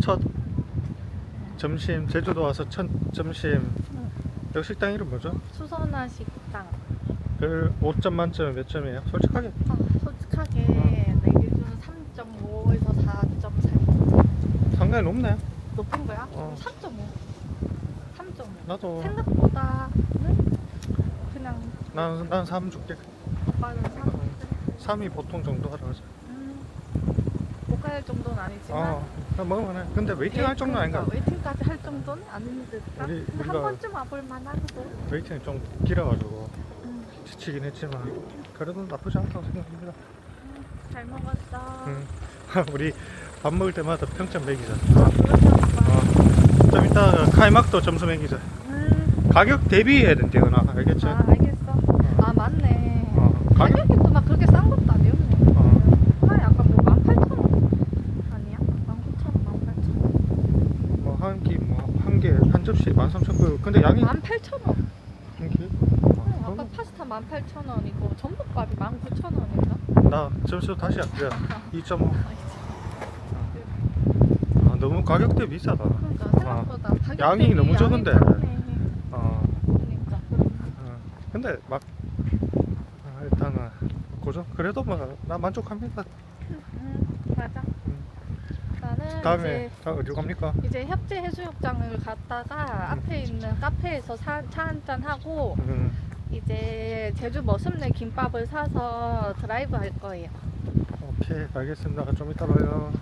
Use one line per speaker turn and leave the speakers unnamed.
첫 점심 제주도 와서 첫 점심 여기 식당 이름 뭐죠?
수선화 식당.
그 5점 만점에 몇 점이에요? 솔직하게
아, 솔직하게 내 기준 3.5에서 4.4
상당히 높네
높은 거야?
어.
3.5. 3.5.
나도
생각보다는 그냥
난, 난3 줄게
오빠는 3.
3이 보통 정도 하라 하자
음, 못갈 정도는 아니지만
어 먹으면 해 근데 웨이팅 할 정도는 아닌가
그러니까 웨이팅까지 할 정도는 아닌데
우리- 우리가-
한 번쯤 와볼 만하거든.
웨이팅이 좀 길어가지고
음,
지치긴 했지만 그래도 나쁘지 않다고 생각합니다
음, 잘 먹었어.
음. 우리 밥 먹을 때마다 평점 매기자
아.
어. 좀 이따 카이막도 점수 매기자
음,
가격 대비해야 된대거나 알겠지?
아 알겠어. 아 맞네.
어, 가격
가격이 또 막 그렇게 싼 것도 아니었네.
어.
하나 약간 뭐 18,000원 아니야? 19,000원, 18,000원.
뭐 한 끼 뭐한 접시 13,900 근데 양이
18,000원.
한 끼?
응,
어,
아까 파스타 18,000원이고 전복밥이 19,000원인가?
나 점수 다시 할게 2.5 아, 너무 가격대 비싸다
그러니까 생각보다 가격
양이 너무 적은데. 어,
그러니까.
어. 근데 막 아, 일단은 고정 그래도 뭐 나 만족합니다
음, 맞아.
음. 다음에 다 어디 갑니까?
이제 협재 해수욕장을 갔다가 앞에 있는 카페에서 차 한잔 하고
음,
이제 제주 머슴네 김밥을 사서 드라이브 할 거예요.
오케이 알겠습니다 좀 이따 봐요